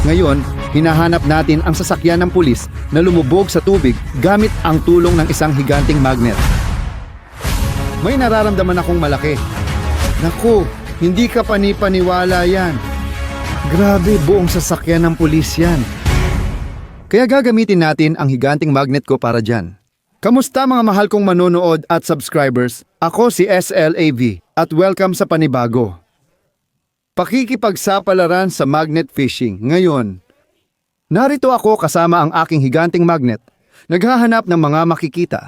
Ngayon, hinahanap natin ang sasakyan ng pulis na lumubog sa tubig gamit ang tulong ng isang higanting magnet. May nararamdaman akong malaki. Naku, hindi ka panipaniwala yan. Grabe, buong sasakyan ng pulis yan. Kaya gagamitin natin ang higanting magnet ko para dyan. Kamusta mga mahal kong manonood at subscribers? Ako si SLAV at welcome sa panibago. Pakikipagsapalaran sa magnet fishing ngayon. Narito ako kasama ang aking higanting magnet. Naghahanap ng mga makikita.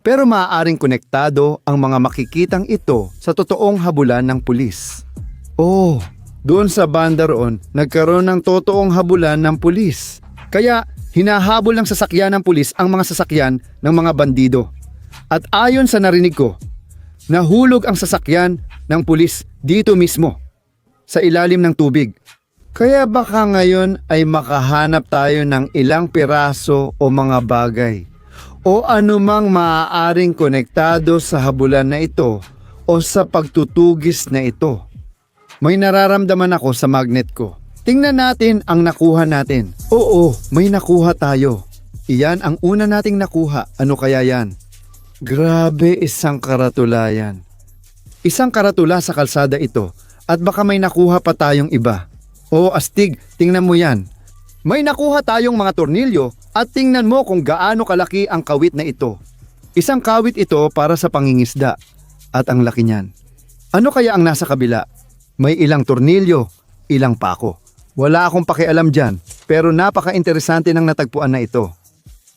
Pero maaaring konektado ang mga makikitang ito sa totoong habulan ng pulis. Oh, doon sa banda roon, nagkaroon ng totoong habulan ng pulis. Kaya hinahabol ng sasakyan ng pulis ang mga sasakyan ng mga bandido. At ayon sa narinig ko, nahulog ang sasakyan ng pulis dito mismo, sa ilalim ng tubig. Kaya baka ngayon ay makahanap tayo ng ilang piraso o mga bagay o anumang maaaring konektado sa habulan na ito o sa pagtutugis na ito. May nararamdaman ako sa magnet ko. Tingnan natin ang nakuha natin. Oo, may nakuha tayo. Iyan ang una nating nakuha. Ano kaya yan? Grabe isang karatula yan. Isang karatula sa kalsada ito at baka may nakuha pa tayong iba. O astig, tingnan mo yan. May nakuha tayong mga tornilyo at tingnan mo kung gaano kalaki ang kawit na ito. Isang kawit ito para sa pangingisda at ang laki niyan. Ano kaya ang nasa kabila? May ilang tornilyo, ilang pako. Wala akong pakialam dyan pero napaka-interesante ng natagpuan na ito.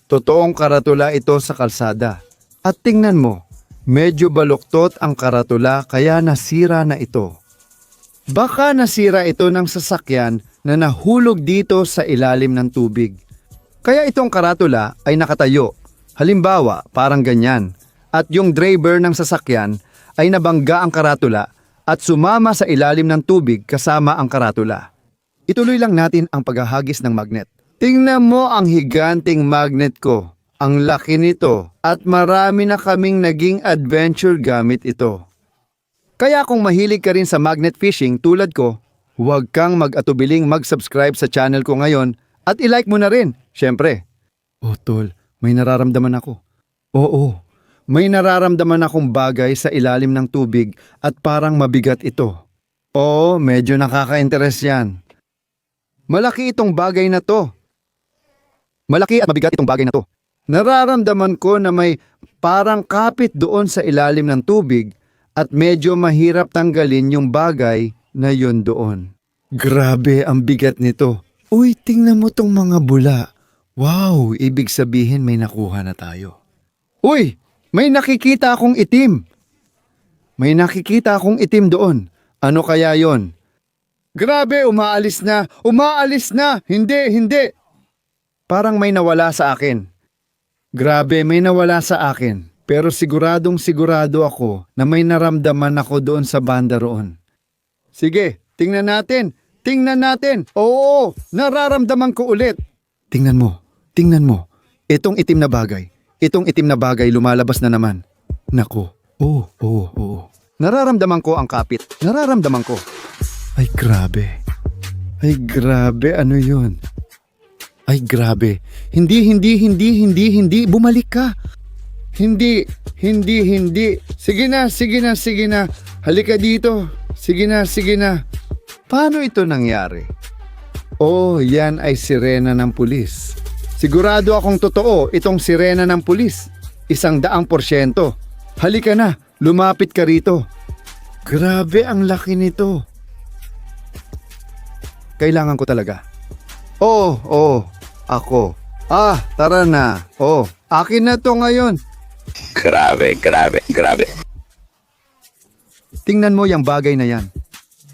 Totoong karatula ito sa kalsada. At tingnan mo, medyo baluktot ang karatula kaya nasira na ito. Baka nasira ito ng sasakyan na nahulog dito sa ilalim ng tubig. Kaya itong karatula ay nakatayo. Halimbawa, parang ganyan. At yung driver ng sasakyan ay nabangga ang karatula at sumama sa ilalim ng tubig kasama ang karatula. Ituloy lang natin ang paghahagis ng magnet. Tingnan mo ang higanting magnet ko. Ang laki nito at marami na kaming naging adventure gamit ito. Kaya kung mahilig ka rin sa magnet fishing tulad ko, huwag kang mag-atubiling mag-subscribe sa channel ko ngayon at i-like mo na rin, syempre. Oh tol, may nararamdaman ako. Oo, may nararamdaman akong bagay sa ilalim ng tubig at parang mabigat ito. Oo, medyo nakaka-interest yan. Malaki itong bagay na to. Malaki at mabigat itong bagay na to. Nararamdaman ko na may parang kapit doon sa ilalim ng tubig at medyo mahirap tanggalin yung bagay na yun doon. Grabe ang bigat nito. Uy, tingnan mo tong mga bula. Wow, ibig sabihin may nakuha na tayo. Uy, may nakikita akong itim. May nakikita akong itim doon. Ano kaya yon? Grabe, umaalis na. Umaalis na. Hindi, hindi. Parang may nawala sa akin. Grabe, may nawala sa akin. Pero siguradong sigurado ako na may naramdaman ako doon sa banda roon. Sige, tingnan natin. Tingnan natin. Oo, nararamdaman ko ulit. Tingnan mo. Tingnan mo. Itong itim na bagay. Itong itim na bagay lumalabas na naman. Nako. Oo, oo, oo. Nararamdaman ko ang kapit. Nararamdaman ko. Ay, grabe. Ay, grabe. Ano yun? Ay, grabe. Hindi, hindi, hindi, hindi, hindi. Bumalik ka. Hindi, hindi, hindi. Sige na, sige na, sige na. Halika dito. Sige na, sige na. Paano ito nangyari? Oh, yan ay sirena ng pulis. Sigurado akong totoo itong sirena ng pulis. Isang daang porsyento. Halika na, lumapit ka rito. Grabe ang laki nito. Kailangan ko talaga. Oo, oo, ako. Ah, tara na. Oh, akin na to ngayon. Grabe, grabe, grabe. Tingnan mo yung bagay na yan.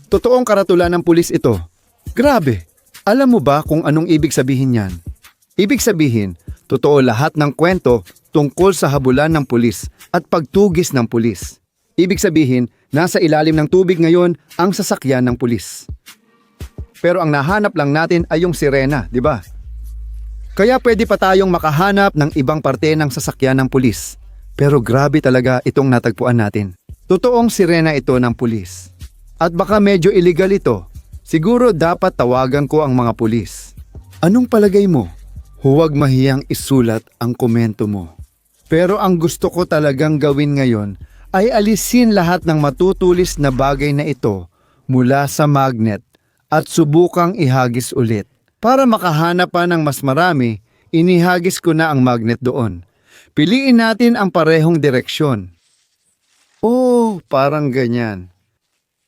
Totoong karatula ng pulis ito. Grabe. Alam mo ba kung anong ibig sabihin yan? Ibig sabihin, totoo lahat ng kwento tungkol sa habulan ng pulis at pagtugis ng pulis. Ibig sabihin, nasa ilalim ng tubig ngayon ang sasakyan ng pulis. Pero ang nahanap lang natin ay yung sirena, di ba? Kaya pwede pa tayong makahanap ng ibang parte ng sasakyan ng pulis. Pero grabe talaga itong natagpuan natin. Totoong sirena ito ng pulis. At baka medyo illegal ito. Siguro dapat tawagan ko ang mga pulis. Anong palagay mo? Huwag mahiyang isulat ang komento mo. Pero ang gusto ko talagang gawin ngayon ay alisin lahat ng matutulis na bagay na ito mula sa magnet at subukang ihagis ulit. Para makahanap pa ng mas marami, inihagis ko na ang magnet doon. Piliin natin ang parehong direksyon. Oh, parang ganyan.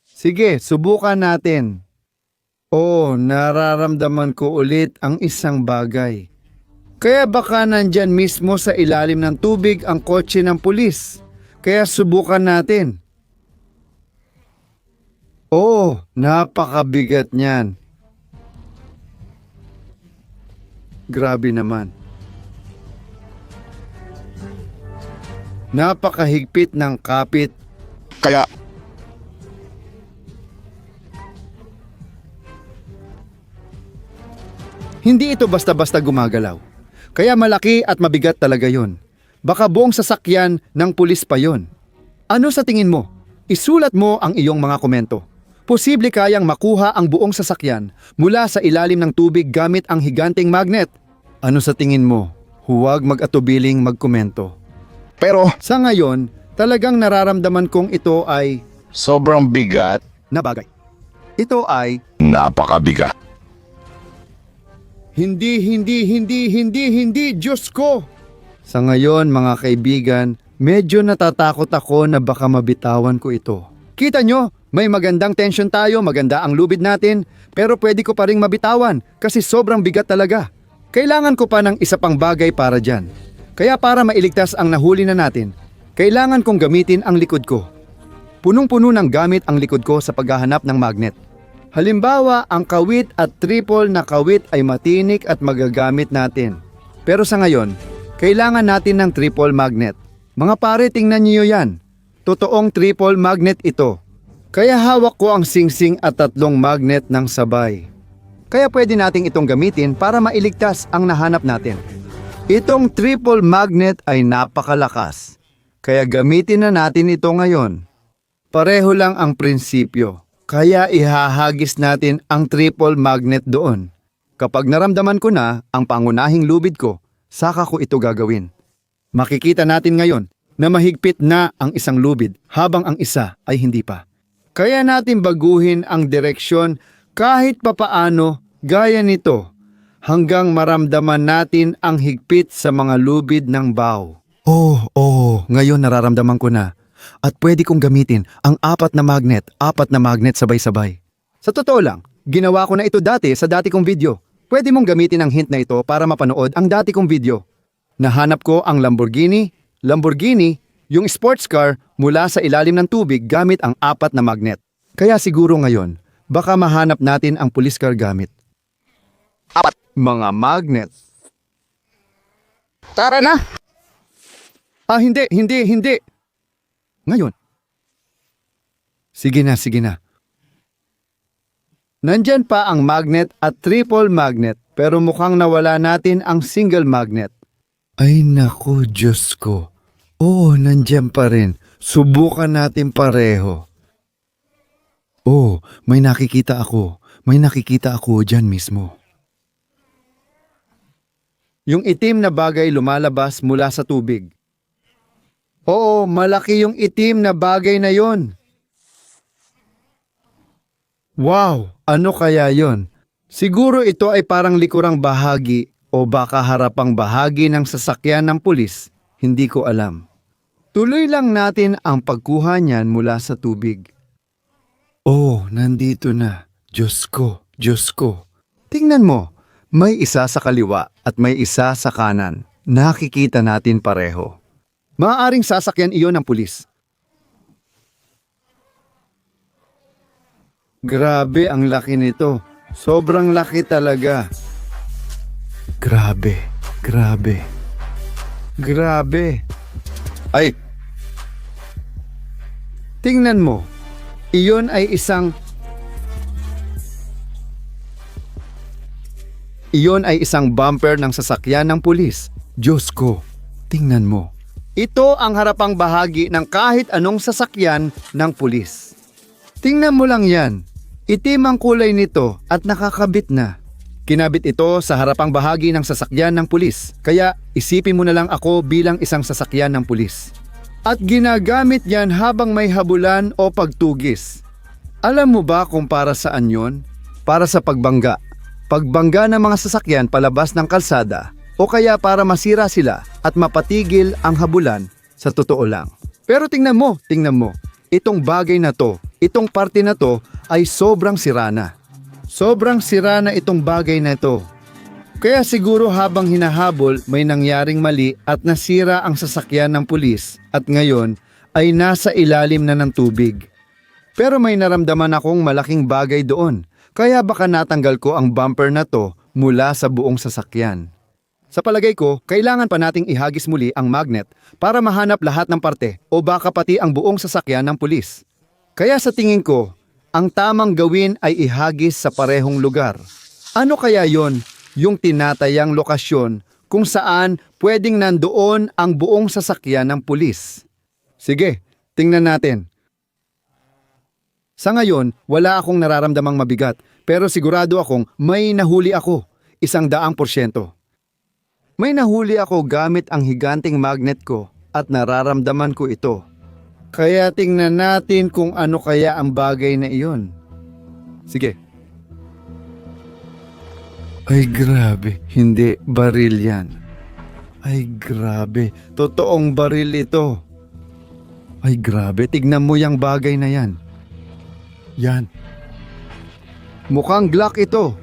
Sige, subukan natin. Oh, nararamdaman ko ulit ang isang bagay. Kaya baka nandyan mismo sa ilalim ng tubig ang kotse ng pulis. Kaya subukan natin. Oh, napakabigat niyan. Grabe naman. Napakahigpit ng kapit Kaya, Hindi ito basta-basta gumagalaw. Kaya malaki at mabigat talaga yon. Baka buong sasakyan ng pulis pa yon. Ano sa tingin mo? Isulat mo ang iyong mga komento. Posible kayang makuha ang buong sasakyan mula sa ilalim ng tubig gamit ang higanting magnet. Ano sa tingin mo? Huwag mag-atubiling magkomento. pero Sa ngayon, talagang nararamdaman kong ito ay sobrang bigat, nabagay. Ito ay napakabigat. Hindi, hindi, hindi, hindi, hindi, Diyos ko! Sa ngayon, mga kaibigan, medyo natatakot ako na baka mabitawan ko ito. Kita nyo, may magandang tension tayo, maganda ang lubid natin, pero pwede ko pa ring mabitawan kasi sobrang bigat talaga. Kailangan ko pa ng isa pang bagay para dyan. Kaya para mailigtas ang nahuli na natin, kailangan kong gamitin ang likod ko. Punong-puno ng gamit ang likod ko sa paghahanap ng magnet. Halimbawa, ang kawit at triple na kawit ay matinik at magagamit natin. Pero sa ngayon, kailangan natin ng triple magnet. Mga pare, tingnan niyo yan. Totoong triple magnet ito. Kaya hawak ko ang singsing at tatlong magnet ng sabay. Kaya pwede nating itong gamitin para mailigtas ang nahanap natin. Itong triple magnet ay napakalakas. Kaya gamitin na natin ito ngayon. Pareho lang ang prinsipyo. Kaya ihahagis natin ang triple magnet doon. Kapag naramdaman ko na ang pangunahing lubid ko, saka ko ito gagawin. Makikita natin ngayon na mahigpit na ang isang lubid habang ang isa ay hindi pa. Kaya natin baguhin ang direksyon kahit papaano gaya nito hanggang maramdaman natin ang higpit sa mga lubid ng bow. Oh, oh, ngayon nararamdaman ko na. At pwede kong gamitin ang apat na magnet, apat na magnet sabay-sabay. Sa totoo lang, ginawa ko na ito dati sa dati kong video. Pwede mong gamitin ang hint na ito para mapanood ang dati kong video. Nahanap ko ang Lamborghini, Lamborghini, yung sports car mula sa ilalim ng tubig gamit ang apat na magnet. Kaya siguro ngayon, baka mahanap natin ang police car gamit. Apat. Mga magnet. Tara na! Ah, hindi, hindi, hindi. Ngayon. Sige na, sige na. Nandyan pa ang magnet at triple magnet pero mukhang nawala natin ang single magnet. Ay naku, Diyos ko. Oo, nandyan pa rin. Subukan natin pareho. Oh, may nakikita ako. May nakikita ako dyan mismo. Yung itim na bagay lumalabas mula sa tubig. Oo, malaki yung itim na bagay na yon. Wow, ano kaya yon? Siguro ito ay parang likurang bahagi o baka harapang bahagi ng sasakyan ng pulis. Hindi ko alam. Tuloy lang natin ang pagkuha niyan mula sa tubig. Oh, nandito na. Diyos ko, Diyos ko. Tingnan mo, may isa sa kaliwa at may isa sa kanan. Nakikita natin pareho. Maaaring sasakyan iyon ng pulis. Grabe ang laki nito. Sobrang laki talaga. Grabe, grabe. Grabe. Ay! Tingnan mo. Iyon ay isang... Iyon ay isang bumper ng sasakyan ng pulis. Diyos ko, tingnan mo. Ito ang harapang bahagi ng kahit anong sasakyan ng pulis. Tingnan mo lang yan. Itim ang kulay nito at nakakabit na. Kinabit ito sa harapang bahagi ng sasakyan ng pulis, kaya isipin mo na lang ako bilang isang sasakyan ng pulis. At ginagamit yan habang may habulan o pagtugis. Alam mo ba kung para saan yon? Para sa pagbangga. Pagbangga ng mga sasakyan palabas ng kalsada o kaya para masira sila at mapatigil ang habulan sa totoo lang. Pero tingnan mo, tingnan mo. Itong bagay na to, itong parte na to ay sobrang sira na. Sobrang sira na itong bagay na ito. Kaya siguro habang hinahabol may nangyaring mali at nasira ang sasakyan ng pulis at ngayon ay nasa ilalim na ng tubig. Pero may naramdaman akong malaking bagay doon kaya baka natanggal ko ang bumper na to mula sa buong sasakyan. Sa palagay ko, kailangan pa nating ihagis muli ang magnet para mahanap lahat ng parte o baka pati ang buong sasakyan ng pulis. Kaya sa tingin ko, ang tamang gawin ay ihagis sa parehong lugar. Ano kaya yon yung tinatayang lokasyon kung saan pwedeng nandoon ang buong sasakyan ng pulis? Sige, tingnan natin. Sa ngayon, wala akong nararamdamang mabigat pero sigurado akong may nahuli ako, isang daang porsyento. May nahuli ako gamit ang higanting magnet ko at nararamdaman ko ito. Kaya tingnan natin kung ano kaya ang bagay na iyon. Sige. Ay grabe, hindi baril yan. Ay grabe, totoong baril ito. Ay grabe, tignan mo yung bagay na yan. Yan. Mukhang Glock ito.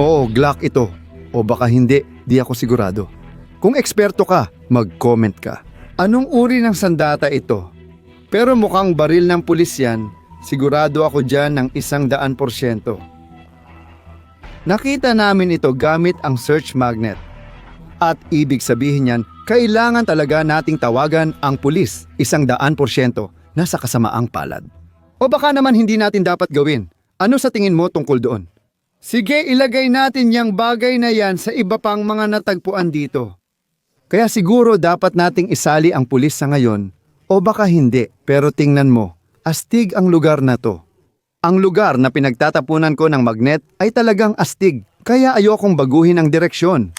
Oo, Glock ito. O baka hindi, di ako sigurado. Kung eksperto ka, mag-comment ka. Anong uri ng sandata ito? Pero mukhang baril ng pulis yan, sigurado ako dyan ng isang daan porsyento. Nakita namin ito gamit ang search magnet. At ibig sabihin yan, kailangan talaga nating tawagan ang pulis isang daan porsyento na sa kasamaang palad. O baka naman hindi natin dapat gawin. Ano sa tingin mo tungkol doon? Sige, ilagay natin yung bagay na yan sa iba pang mga natagpuan dito. Kaya siguro dapat nating isali ang pulis sa ngayon o baka hindi. Pero tingnan mo, astig ang lugar na to. Ang lugar na pinagtatapunan ko ng magnet ay talagang astig, kaya ayokong baguhin ang direksyon.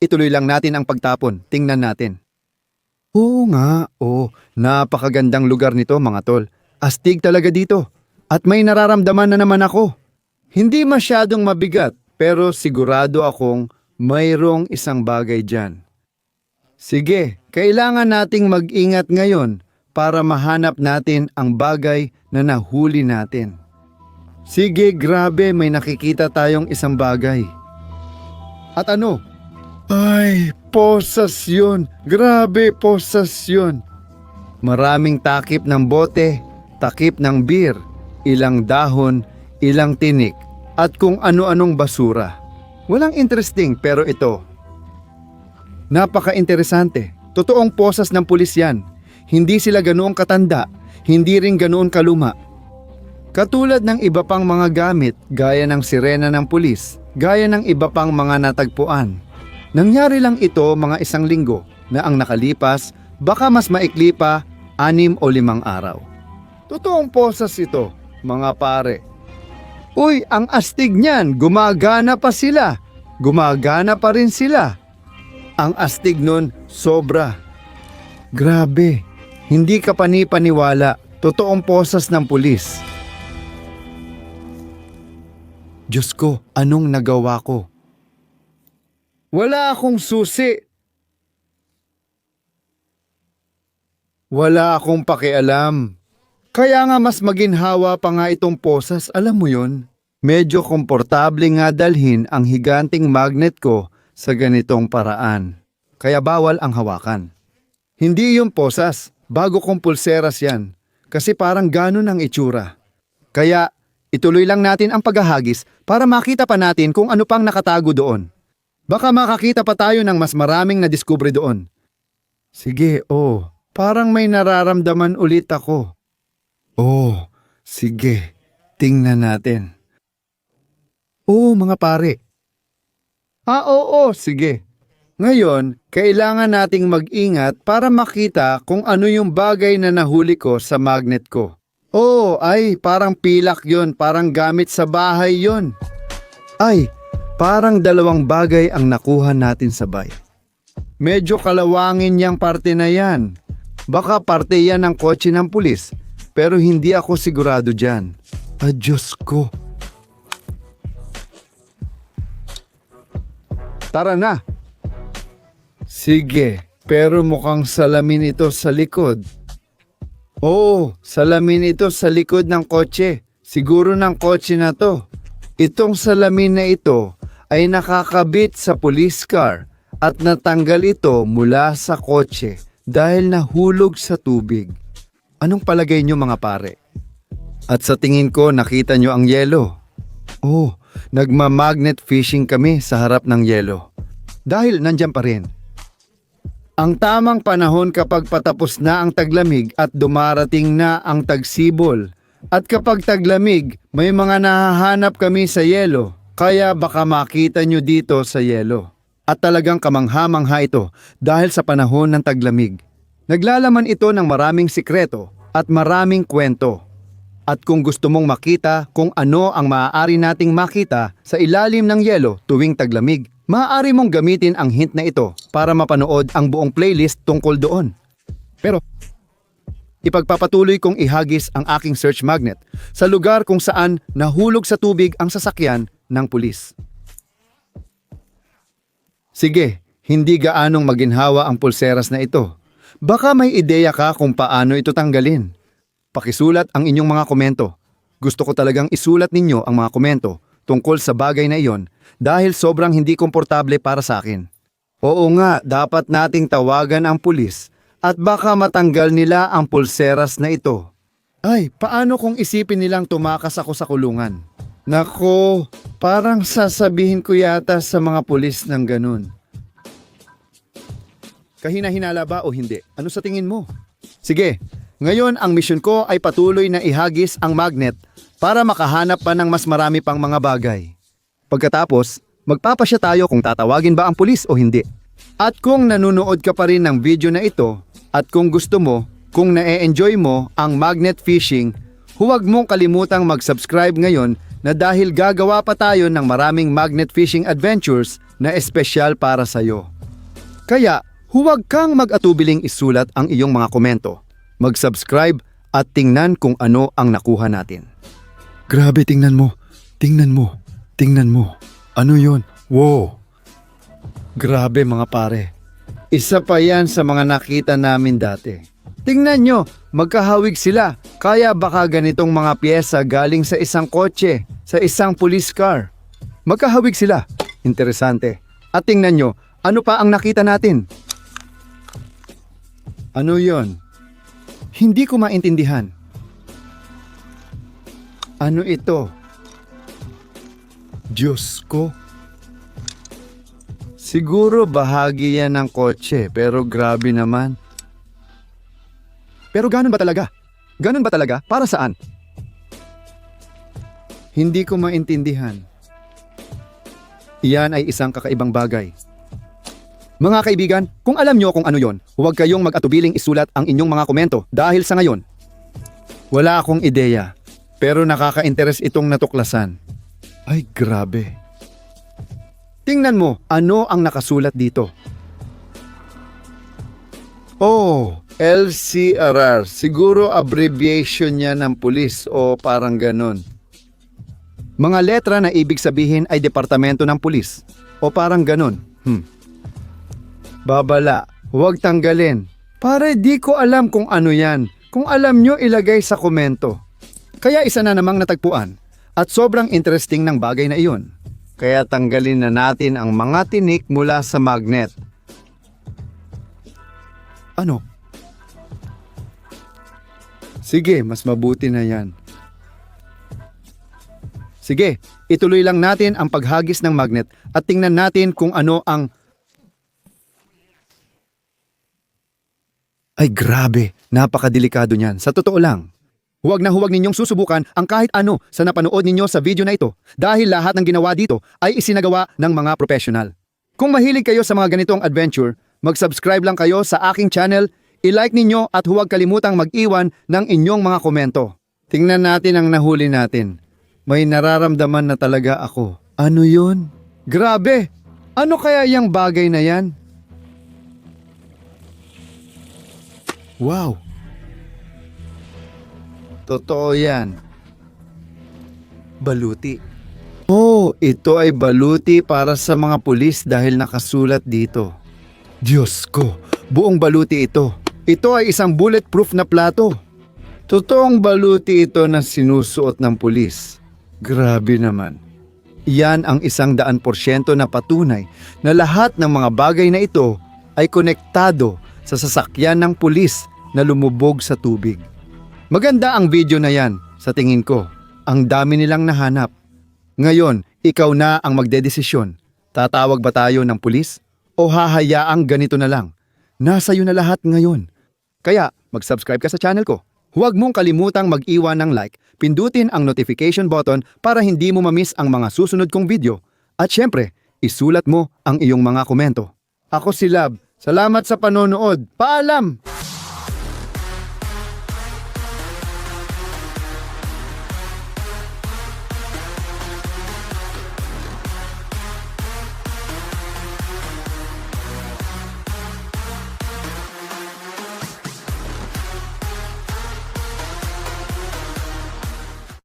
Ituloy lang natin ang pagtapon, tingnan natin. Oo nga, oo, napakagandang lugar nito mga tol. Astig talaga dito. At may nararamdaman na naman ako. Hindi masyadong mabigat, pero sigurado akong mayroong isang bagay dyan. Sige, kailangan nating mag-ingat ngayon para mahanap natin ang bagay na nahuli natin. Sige, grabe, may nakikita tayong isang bagay. At ano? Ay, posas yun. Grabe, posas yun. Maraming takip ng bote, takip ng beer, ilang dahon, ilang tinik, at kung ano-anong basura. Walang interesting pero ito. Napaka-interesante. Totoong posas ng pulis yan. Hindi sila ganoong katanda, hindi rin ganoon kaluma. Katulad ng iba pang mga gamit gaya ng sirena ng pulis, gaya ng iba pang mga natagpuan. Nangyari lang ito mga isang linggo na ang nakalipas baka mas maikli pa anim o limang araw. Totoong posas ito, mga pare. Uy, ang astig niyan, gumagana pa sila. Gumagana pa rin sila. Ang astig nun, sobra. Grabe, hindi ka panipaniwala. Totoong posas ng pulis. Diyos ko, anong nagawa ko? Wala akong susi. Wala akong pakialam. Kaya nga mas maginhawa pa nga itong posas, alam mo yon? Medyo komportable nga dalhin ang higanting magnet ko sa ganitong paraan. Kaya bawal ang hawakan. Hindi yung posas, bago kong pulseras yan. Kasi parang ganun ang itsura. Kaya ituloy lang natin ang paghahagis para makita pa natin kung ano pang nakatago doon. Baka makakita pa tayo ng mas maraming nadiskubre doon. Sige, oh, parang may nararamdaman ulit ako. Oh, sige, tingnan natin. Oo, mga pare. Ah, oo, sige. Ngayon, kailangan nating mag-ingat para makita kung ano yung bagay na nahuli ko sa magnet ko. Oh, ay, parang pilak yon, parang gamit sa bahay yon. Ay, parang dalawang bagay ang nakuha natin sabay. Medyo kalawangin yang parte na yan. Baka parte yan ng kotse ng pulis, pero hindi ako sigurado dyan. Ah, Diyos ko. Tara na. Sige, pero mukhang salamin ito sa likod. Oo, salamin ito sa likod ng kotse. Siguro ng kotse na to. Itong salamin na ito ay nakakabit sa police car at natanggal ito mula sa kotse dahil nahulog sa tubig. Anong palagay nyo mga pare? At sa tingin ko nakita nyo ang yelo. Oh, nagma-magnet fishing kami sa harap ng yelo. Dahil nandyan pa rin. Ang tamang panahon kapag patapos na ang taglamig at dumarating na ang tagsibol. At kapag taglamig, may mga nahahanap kami sa yelo. Kaya baka makita nyo dito sa yelo. At talagang kamangha-mangha ito dahil sa panahon ng taglamig. Naglalaman ito ng maraming sikreto at maraming kwento. At kung gusto mong makita kung ano ang maaari nating makita sa ilalim ng yelo tuwing taglamig, maaari mong gamitin ang hint na ito para mapanood ang buong playlist tungkol doon. Pero, ipagpapatuloy kong ihagis ang aking search magnet sa lugar kung saan nahulog sa tubig ang sasakyan ng pulis. Sige, hindi gaanong maginhawa ang pulseras na ito. Baka may ideya ka kung paano ito tanggalin. Pakisulat ang inyong mga komento. Gusto ko talagang isulat ninyo ang mga komento tungkol sa bagay na iyon dahil sobrang hindi komportable para sa akin. Oo nga, dapat nating tawagan ang pulis at baka matanggal nila ang pulseras na ito. Ay, paano kung isipin nilang tumakas ako sa kulungan? Nako, parang sasabihin ko yata sa mga pulis ng ganun. Kahina-hinala ba o hindi? Ano sa tingin mo? Sige, ngayon ang misyon ko ay patuloy na ihagis ang magnet para makahanap pa ng mas marami pang mga bagay. Pagkatapos, magpapasya tayo kung tatawagin ba ang pulis o hindi. At kung nanonood ka pa rin ng video na ito, at kung gusto mo, kung na-enjoy mo ang magnet fishing, huwag mong kalimutang mag-subscribe ngayon na dahil gagawa pa tayo ng maraming magnet fishing adventures na espesyal para sa'yo. Kaya, huwag kang mag-atubiling isulat ang iyong mga komento. Mag-subscribe at tingnan kung ano ang nakuha natin. Grabe, tingnan mo. Tingnan mo. Tingnan mo. Ano yon? Wow. Grabe mga pare. Isa pa yan sa mga nakita namin dati. Tingnan nyo, magkahawig sila. Kaya baka ganitong mga pyesa galing sa isang kotse, sa isang police car. Magkahawig sila. Interesante. At tingnan nyo, ano pa ang nakita natin? Ano yon? Hindi ko maintindihan. Ano ito? Diyos ko. Siguro bahagi yan ng kotse, pero grabe naman. Pero ganun ba talaga? Ganun ba talaga? Para saan? Hindi ko maintindihan. Iyan ay isang kakaibang bagay. Mga kaibigan, kung alam nyo kung ano yon, huwag kayong mag-atubiling isulat ang inyong mga komento dahil sa ngayon. Wala akong ideya, pero nakaka-interes itong natuklasan. Ay, grabe. Tingnan mo, ano ang nakasulat dito? Oh, LCRR. Siguro abbreviation niya ng pulis o parang ganon. Mga letra na ibig sabihin ay departamento ng pulis o parang ganon. Hmm. Babala, huwag tanggalin. Pare, di ko alam kung ano yan. Kung alam nyo, ilagay sa komento. Kaya isa na namang natagpuan at sobrang interesting ng bagay na iyon. Kaya tanggalin na natin ang mga tinik mula sa magnet. Ano? Sige, mas mabuti na yan. Sige, ituloy lang natin ang paghagis ng magnet at tingnan natin kung ano ang... Ay grabe, napakadelikado niyan. Sa totoo lang. Huwag na huwag ninyong susubukan ang kahit ano sa napanood ninyo sa video na ito dahil lahat ng ginawa dito ay isinagawa ng mga professional. Kung mahilig kayo sa mga ganitong adventure, mag-subscribe lang kayo sa aking channel, i-like ninyo at huwag kalimutang mag-iwan ng inyong mga komento. Tingnan natin ang nahuli natin. May nararamdaman na talaga ako. Ano yun? Grabe! Ano kaya yung bagay na yan? Wow! Totoo yan. Baluti. Oh, ito ay baluti para sa mga pulis dahil nakasulat dito. Diyos ko, buong baluti ito. Ito ay isang bulletproof na plato. Totoong baluti ito na sinusuot ng pulis. Grabe naman. Iyan ang isang daan porsyento na patunay na lahat ng mga bagay na ito ay konektado sa sasakyan ng pulis na lumubog sa tubig. Maganda ang video na yan, sa tingin ko. Ang dami nilang nahanap. Ngayon, ikaw na ang magdedesisyon. Tatawag ba tayo ng pulis? O hahayaang ganito na lang? Nasa iyo na lahat ngayon. Kaya, mag-subscribe ka sa channel ko. Huwag mong kalimutang mag-iwan ng like, pindutin ang notification button para hindi mo mamiss ang mga susunod kong video. At syempre, isulat mo ang iyong mga komento. Ako si Lab. Salamat sa panonood. Paalam!